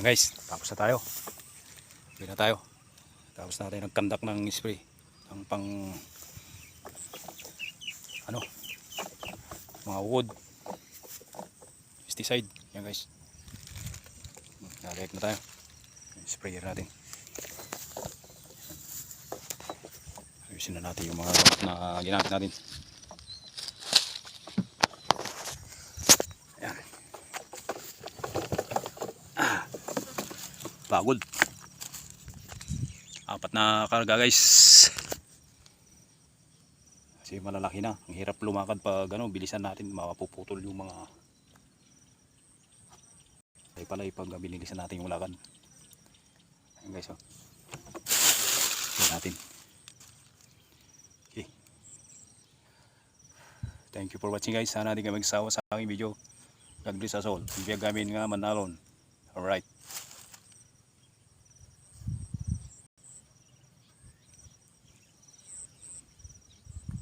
Ayan guys, tapos na tayo. Uwi na tayo. Tapos na tayo nagkandak ng spray. Ang pang ano mga wood pesticide. Ayan guys. Nagayag na tayo. Sprayer natin. Ayusin na natin yung mga na ginamit natin. Pagod. Apat na karga guys. Kasi malalaki na. Ang hirap lumakad pag ano, bilisan natin mapuputol yung mga ay pala ipag binilisan natin yung lakad. Ayan guys oh. Ayan natin. Okay. Thank you for watching guys. Sana di ka magsawa sa aking video. God bless us all. Biyag gamin nga manalon. Alright.